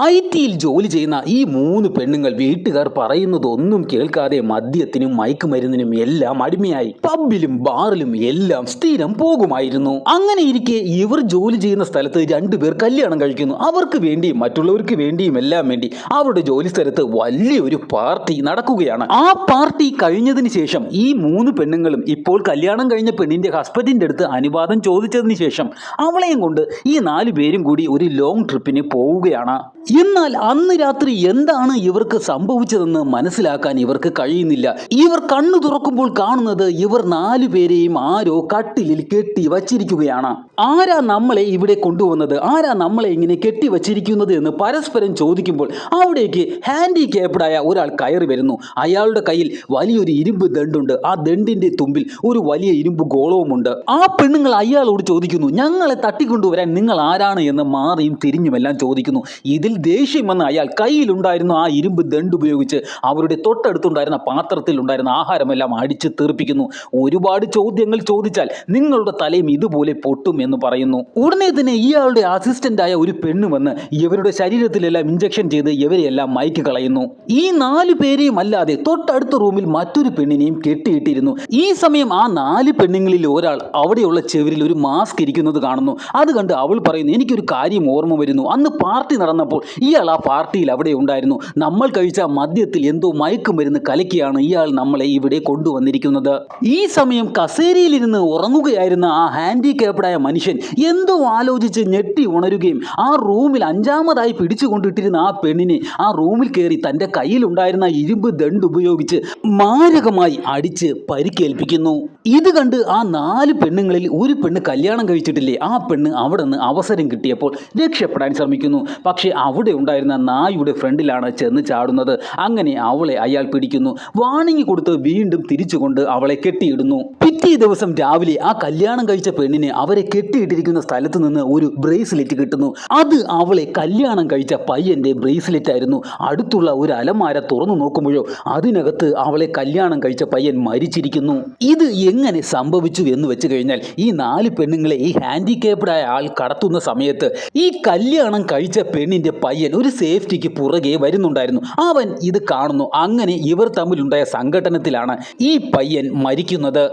I ടിയിൽ ജോലി ചെയ്യുന്ന ഈ മൂന്ന് പെണ്ണുങ്ങൾ വീട്ടുകാർ പറയുന്നതൊന്നും കേൾക്കാതെ മദ്യത്തിനും മയക്കുമരുന്നിനും എല്ലാം അടിമയായി. പബ്ബിലും ബാറിലും എല്ലാം സ്ഥിരം പോകുമായിരുന്നു. അങ്ങനെ ഇരിക്കെ ഇവർ ജോലി ചെയ്യുന്ന സ്ഥലത്ത് രണ്ടുപേർ കല്യാണം കഴിക്കുന്നു. അവർക്ക് വേണ്ടിയും മറ്റുള്ളവർക്ക് വേണ്ടിയും എല്ലാം വേണ്ടി അവരുടെ ജോലി സ്ഥലത്ത് വലിയൊരു പാർട്ടി നടക്കുകയാണ്. ആ പാർട്ടി കഴിഞ്ഞതിന് ശേഷം ഈ മൂന്ന് പെണ്ണുങ്ങളും ഇപ്പോൾ കല്യാണം കഴിഞ്ഞ പെണ്ണിന്റെ ഹസ്ബൻഡിന്റെ അടുത്ത് അനുവാദം ചോദിച്ചതിന് ശേഷം അവളെയും കൊണ്ട് ഈ നാലു പേരും കൂടി ഒരു ലോങ് ട്രിപ്പിന് പോവുകയാണ്. എന്നാൽ അന്ന് രാത്രി എന്താണ് ഇവർക്ക് സംഭവിച്ചതെന്ന് മനസ്സിലാക്കാൻ ഇവർക്ക് കഴിയുന്നില്ല. ഇവർ കണ്ണു തുറക്കുമ്പോൾ കാണുന്നത് ഇവർ നാലു പേരെയും ആരോ കട്ടിലിൽ കെട്ടി വച്ചിരിക്കുകയാണ് ആരാ നമ്മളെ ഇവിടെ കൊണ്ടുവന്നത്? ആരാ നമ്മളെ ഇങ്ങനെ കെട്ടി വച്ചിരിക്കുന്നത് എന്ന് പരസ്പരം ചോദിക്കുമ്പോൾ അവിടേക്ക് ഹാൻഡിക്യാപ്ഡായ ഒരാൾ കയറി വരുന്നു. അയാളുടെ കയ്യിൽ വലിയൊരു ഇരുമ്പ് ദണ്ടുണ്ട്. ആ ദണ്ടിന്റെ തുമ്പിൽ ഒരു വലിയ ഇരുമ്പ് ഗോളവുമുണ്ട്. ആ പെണ്ണുങ്ങൾ അയാളോട് ചോദിക്കുന്നു ഞങ്ങളെ തട്ടിക്കൊണ്ടുവരാൻ നിങ്ങൾ ആരാണ്? എന്ന് മാറിയും തിരിഞ്ഞുമെല്ലാം ചോദിക്കുന്നു. ഇതിൽ ദേഷ്യം വന്ന് അയാൾ കയ്യിലുണ്ടായിരുന്ന ആ ഇരുമ്പ് ദണ്ട് ഉപയോഗിച്ച് അവരുടെ തൊട്ടടുത്തുണ്ടായിരുന്ന പാത്രത്തിൽ ഉണ്ടായിരുന്ന ആഹാരമെല്ലാം അടിച്ച് തീർപ്പിക്കുന്നു. ഒരുപാട് ചോദ്യങ്ങൾ ചോദിച്ചാൽ നിങ്ങളുടെ തലയും ഇതുപോലെ പൊട്ടും എന്ന് പറയുന്നു. ഉടനെ തന്നെ ഇയാളുടെ അസിസ്റ്റന്റായ ഒരു പെണ്ണ് വന്ന് ഇവരുടെ ശരീരത്തിലെല്ലാം ഇഞ്ചക്ഷൻ ചെയ്ത് ഇവരെയെല്ലാം മയക്കി കളയുന്നു. ഈ നാല് പേരെയും അല്ലാതെ തൊട്ടടുത്ത റൂമിൽ മറ്റൊരു പെണ്ണിനെയും കെട്ടിയിട്ടിരുന്നു. ഈ സമയം ആ നാല് പെണ്ണുങ്ങളിൽ ഒരാൾ അവിടെയുള്ള ചെവിരിൽ ഒരു മാസ്ക് ഇരിക്കുന്നത് കാണുന്നു. അത് കണ്ട് അവൾ പറയുന്നു എനിക്കൊരു കാര്യം ഓർമ്മ വരുന്നു. അന്ന് പാർട്ടി നടന്നപ്പോൾ ഇയാൾ ആ പാർട്ടിയിൽ അവിടെ ഉണ്ടായിരുന്നു. നമ്മൾ കഴിച്ച മദ്യത്തിൽ എന്തോ മയക്കുമരുന്ന് കലക്കിയാണ് ഇയാൾ നമ്മളെ ഇവിടെ കൊണ്ടുവന്നിരിക്കുന്നത്. ഈ സമയം കസേരയിലിരുന്ന് ഉറങ്ങുകയായിരുന്ന ആ ഹാൻഡിക്യാപ്ഡായ മനുഷ്യൻ എന്തോ ആലോചിച്ച് ഞെട്ടി ഉണരുകയും ആ റൂമിൽ അഞ്ചാമതായി പിടിച്ചുകൊണ്ടിട്ടിരുന്ന ആ പെണ്ണിനെ ആ റൂമിൽ കയറി തന്റെ കയ്യിലുണ്ടായിരുന്ന ഇരുമ്പ് ദണ്ട് ഉപയോഗിച്ച് മാരകമായി അടിച്ച് പരിക്കേൽപ്പിക്കുന്നു. ഇത് കണ്ട് ആ നാല് പെണ്ണുങ്ങളിൽ ഒരു പെണ്ണ് കല്യാണം കഴിച്ചിട്ടില്ലേ? ആ പെണ്ണ് അവിടെ നിന്ന് അവസരം കിട്ടിയപ്പോൾ രക്ഷപ്പെടാൻ ശ്രമിക്കുന്നു. പക്ഷേ അവിടെ ഉണ്ടായിരുന്ന നായുടെ ഫ്രണ്ടിലാണ് ചെന്ന് ചാടുന്നത്. അങ്ങനെ അവളെ അയാൾ പിടിക്കുന്നു. വാണിങ്ങി കൊടുത്ത് വീണ്ടും തിരിച്ചുകൊണ്ട് അവളെ കെട്ടിയിടുന്നു. പിറ്റേ ദിവസം രാവിലെ ആ കല്യാണം കഴിച്ച പെണ്ണിനെ അവരെ കെട്ടിയിട്ടിരിക്കുന്ന സ്ഥലത്ത് നിന്ന് ഒരു ബ്രേസ്ലെറ്റ് കിട്ടുന്നു. അത് അവളെ കല്യാണം കഴിച്ച പയ്യന്റെ ബ്രേസ്ലെറ്റ് ആയിരുന്നു. അടുത്തുള്ള ഒരു അലമാര തുറന്നു നോക്കുമ്പോഴോ അതിനകത്ത് അവളെ കല്യാണം കഴിച്ച പയ്യൻ മരിച്ചിരിക്കുന്നു. ഇത് എങ്ങനെ സംഭവിച്ചു എന്ന് വെച്ച് കഴിഞ്ഞാൽ ഈ നാല് പെണ്ണുങ്ങളെ ഈ ഹാൻഡിക്യാപ്ഡായ ആൾ കടത്തുന്ന സമയത്ത് ഈ കല്യാണം കഴിച്ച പെണ്ണിന്റെ പയ്യൻ ഒരു സേഫ്റ്റിക്ക് പുറകെ വരുന്നുണ്ടായിരുന്നു. അവൻ ഇത് കാണുന്നു. അങ്ങനെ ഇവർ തമ്മിലുണ്ടായ സംഘടനത്തിലാണ് ഈ പയ്യൻ മരിക്കുന്നത്.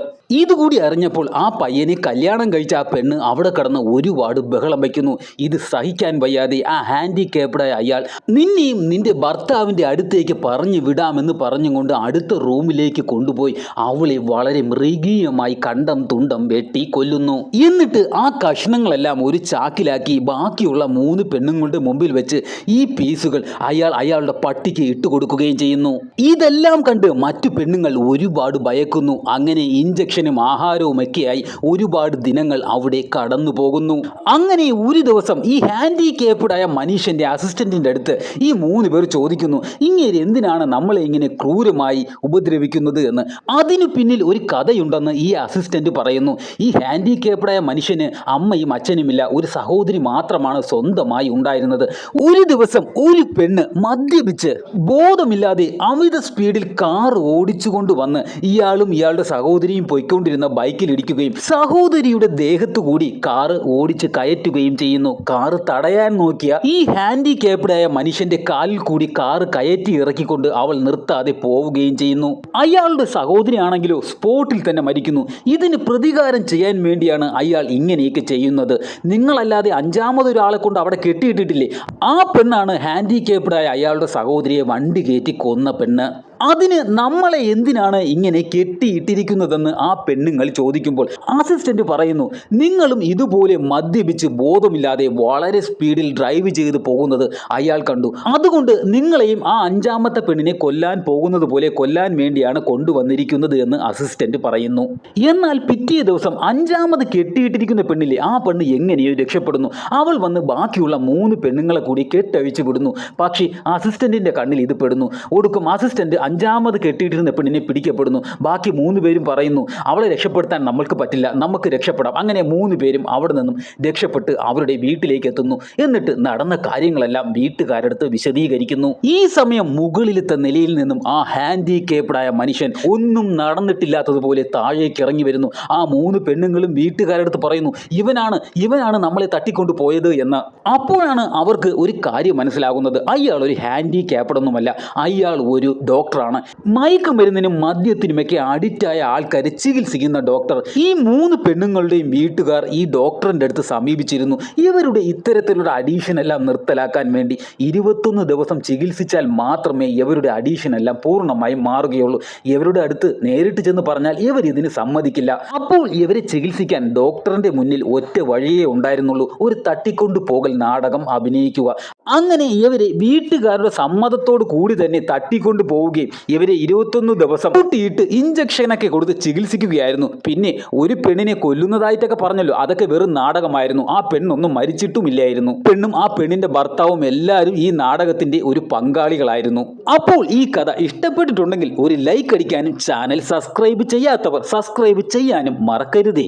ഇതുകൂടി അറിഞ്ഞപ്പോൾ ആ പയ്യനെ കല്യാണം കഴിച്ച ആ പെണ്ണ് അവിടെ കടന്ന് ഒരുപാട് ബഹളം വയ്ക്കുന്നു. ഇത് സഹിക്കാൻ വയ്യാതെ ആ ഹാൻഡിക്യാപ്ഡായ അയാൾ നിന്നെയും നിന്റെ ഭർത്താവിന്റെ അടുത്തേക്ക് പറഞ്ഞു വിടാമെന്ന് പറഞ്ഞുകൊണ്ട് അടുത്ത റൂമിലേക്ക് കൊണ്ടുപോയി അവളെ വളരെ മൃഗീയമായി കണ്ടം തുണ്ടം വെട്ടി കൊല്ലുന്നു. എന്നിട്ട് ആ കഷ്ണങ്ങളെല്ലാം ഒരു ചാക്കിലാക്കി ബാക്കിയുള്ള മൂന്ന് പെണ്ണുങ്ങളുടെ മുമ്പിൽ വെച്ച് ഈ പീസുകൾ അയാൾ അയാളുടെ പട്ടിക്ക് ഇട്ടുകൊടുക്കുകയും ചെയ്യുന്നു. ഇതെല്ലാം കണ്ട് മറ്റു പെണ്ണുങ്ങൾ ഒരുപാട് ഭയക്കുന്നു. അങ്ങനെ ഇഞ്ചക്ഷനും ആഹാരവും ഒക്കെയായി ഒരുപാട് ദിനങ്ങൾ അവിടെ കടന്നു പോകുന്നു. അങ്ങനെ ഒരു ദിവസം ഈ ഹാൻഡിക്യാപ്ഡായ മനുഷ്യന്റെ അസിസ്റ്റന്റിന്റെ അടുത്ത് ഈ മൂന്ന് പേർ ചോദിക്കുന്നു ഇങ്ങനെ എന്തിനാണ് നമ്മളെ ഇങ്ങനെ ക്രൂരമായി ഉപദ്രവിക്കുന്നത് എന്ന്? അതിനു പിന്നിൽ ഒരു കഥയുണ്ടെന്ന് ഈ അസിസ്റ്റന്റ് പറയുന്നു. ഈ ഹാൻഡിക്യാപ്ഡായ മനുഷ്യന് അമ്മയും അച്ഛനുമില്ല ഒരു സഹോദരി മാത്രമാണ് സ്വന്തമായി ഉണ്ടായിരുന്നത്. ഒരു ദിവസം ഒരു പെണ്ണ് മദ്യപിച്ച് ബോധമില്ലാതെ അമിത സ്പീഡിൽ കാർ ഓടിച്ചുകൊണ്ട് വന്ന് ഇയാളും ഇയാളുടെ സഹോദരിയും പോയിക്കൊണ്ടിരുന്ന ബൈക്കിൽ ഇടിക്കുകയും സഹോദരിയുടെ ദേഹത്തു കൂടി കാറ് ഓടിച്ച് കയറ്റുകയും ചെയ്യുന്നു. കാറ് തടയാൻ നോക്കിയ ഈ ഹാൻഡിക്യാപ്ഡായ മനുഷ്യന്റെ കാലിൽ കൂടി കാറ് കയറ്റി ഇറക്കിക്കൊണ്ട് അവൾ നിർത്താതെ പോവുകയും ചെയ്യുന്നു. അയാളുടെ സഹോദരിയാണെങ്കിലോ സ്പോട്ടിൽ തന്നെ മരിക്കുന്നു. ഇതിന് പ്രതികാരം ചെയ്യാൻ വേണ്ടിയാണ് അയാൾ ഇങ്ങനെയൊക്കെ ചെയ്യുന്നത്. നിങ്ങളല്ലാതെ അഞ്ചാമതൊരാളെ കൊണ്ട് അവിടെ കെട്ടിയിട്ടിട്ടില്ലേ? ആ പെണ്ണാണ് ഹാൻഡിക്യാപ്ഡായ അയാളുടെ സഹോദരിയെ വണ്ടി കയറ്റി കൊന്ന പെണ്ണ്. അതിന് നമ്മളെ എന്തിനാണ് ഇങ്ങനെ കെട്ടിയിട്ടിരിക്കുന്നതെന്ന് ആ പെണ്ണുങ്ങൾ ചോദിക്കുമ്പോൾ അസിസ്റ്റന്റ് പറയുന്നു നിങ്ങളും ഇതുപോലെ മദ്യപിച്ച് ബോധമില്ലാതെ വളരെ സ്പീഡിൽ ഡ്രൈവ് ചെയ്ത് പോകുന്നത് അയാൾ കണ്ടു. അതുകൊണ്ട് നിങ്ങളെയും ആ അഞ്ചാമത്തെ പെണ്ണിനെ കൊല്ലാൻ പോകുന്നത് പോലെ കൊല്ലാൻ വേണ്ടിയാണ് കൊണ്ടുവന്നിരിക്കുന്നത് എന്ന് അസിസ്റ്റന്റ് പറയുന്നു. എന്നാൽ പിറ്റേ ദിവസം അഞ്ചാമത് കെട്ടിയിട്ടിരിക്കുന്ന പെണ്ണിലെ ആ പെണ്ണ് എങ്ങനെയോ രക്ഷപ്പെടുന്നു. അവൾ വന്ന് ബാക്കിയുള്ള മൂന്ന് പെണ്ണുങ്ങളെ കൂടി കെട്ടഴിച്ചു വിടുന്നു. പക്ഷേ അസിസ്റ്റന്റിന്റെ കണ്ണിൽ ഇത് പെടുന്നു. ഒടുക്കും അസിസ്റ്റന്റ് അഞ്ചാമത് കെട്ടിയിട്ടിരുന്ന നിന്നെ പിടിക്കപ്പെടുന്നു. ബാക്കി മൂന്ന് പേരും പറയുന്നു അവളെ രക്ഷപ്പെടുത്താൻ നമ്മൾക്ക് പറ്റില്ല നമുക്ക് രക്ഷപ്പെടാം. അങ്ങനെ മൂന്ന് പേരും അവിടെ നിന്നും രക്ഷപ്പെട്ട് അവരുടെ വീട്ടിലേക്ക് എത്തുന്നു. എന്നിട്ട് നടന്ന കാര്യങ്ങളെല്ലാം വീട്ടുകാരടുത്ത് വിശദീകരിക്കുന്നു. ഈ സമയം മുകളിലത്തെ നിലയിൽ നിന്നും ആ ഹാൻഡിക്കേപ്ഡായ മനുഷ്യൻ ഒന്നും നടന്നിട്ടില്ലാത്തതുപോലെ താഴേക്ക് ഇറങ്ങി വരുന്നു. ആ മൂന്ന് പെണ്ണുങ്ങളും വീട്ടുകാരടുത്ത് പറയുന്നു ഇവനാണ് ഇവനാണ് നമ്മളെ തട്ടിക്കൊണ്ടു പോയത് എന്ന്. അപ്പോഴാണ് അവർക്ക് ഒരു കാര്യം മനസ്സിലാകുന്നത്. അയാൾ ഒരു ഹാൻഡിക്യാപ്ഡ് ഒന്നുമല്ല അയാൾ ഒരു ഡോക്ടറാണ്. മയക്കുമരുന്നിനും മദ്യത്തിനുമൊക്കെ അഡിക്റ്റായ ആൾക്കാരെ ചികിത്സിക്കുന്ന ഡോക്ടർ. ഈ മൂന്ന് പെണ്ണുങ്ങളുടെയും വീട്ടുകാർ ഈ ഡോക്ടറിന്റെ അടുത്ത് സമീപിച്ചിരുന്നു. ഇവരുടെ ഇത്തരത്തിലുള്ള അഡീഷൻ എല്ലാം നിർത്തലാക്കാൻ വേണ്ടി ഇരുപത്തൊന്ന് ദിവസം ചികിത്സിച്ചാൽ മാത്രമേ ഇവരുടെ അഡീഷൻ എല്ലാം പൂർണമായും മാറുകയുള്ളൂ. ഇവരുടെ അടുത്ത് നേരിട്ട് ചെന്ന് പറഞ്ഞാൽ ഇവർ ഇതിന് സമ്മതിക്കില്ല. അപ്പോൾ ഇവരെ ചികിത്സിക്കാൻ ഡോക്ടറിന്റെ മുന്നിൽ ഒറ്റ വഴിയേ ഉണ്ടായിരുന്നുള്ളൂ. ഒരു തട്ടിക്കൊണ്ടു പോകൽ നാടകം അഭിനയിക്കുക. അങ്ങനെ ഇവരെ വീട്ടുകാരുടെ സമ്മതത്തോട് കൂടി തന്നെ തട്ടിക്കൊണ്ട് പോവുകയും ഇവരെ ഇരുപത്തൊന്ന് ദിവസം കൂട്ടിയിട്ട് ഇഞ്ചക്ഷനൊക്കെ കൊടുത്ത് ചികിത്സിക്കുകയായിരുന്നു. പിന്നെ ഒരു പെണ്ണിനെ കൊല്ലുന്നതായിട്ടൊക്കെ പറഞ്ഞല്ലോ. അതൊക്കെ വെറും നാടകമായിരുന്നു. ആ പെണ്ണൊന്നും മരിച്ചിട്ടുമില്ലായിരുന്നു. പെണ്ണും ആ പെണ്ണിന്റെ ഭർത്താവും എല്ലാവരും ഈ നാടകത്തിന്റെ ഒരു പങ്കാളികളായിരുന്നു. അപ്പോൾ ഈ കഥ ഇഷ്ടപ്പെട്ടിട്ടുണ്ടെങ്കിൽ ഒരു ലൈക്ക് അടിക്കാനും ചാനൽ സബ്സ്ക്രൈബ് ചെയ്യാത്തവർ സബ്സ്ക്രൈബ് ചെയ്യാനും മറക്കരുതേ.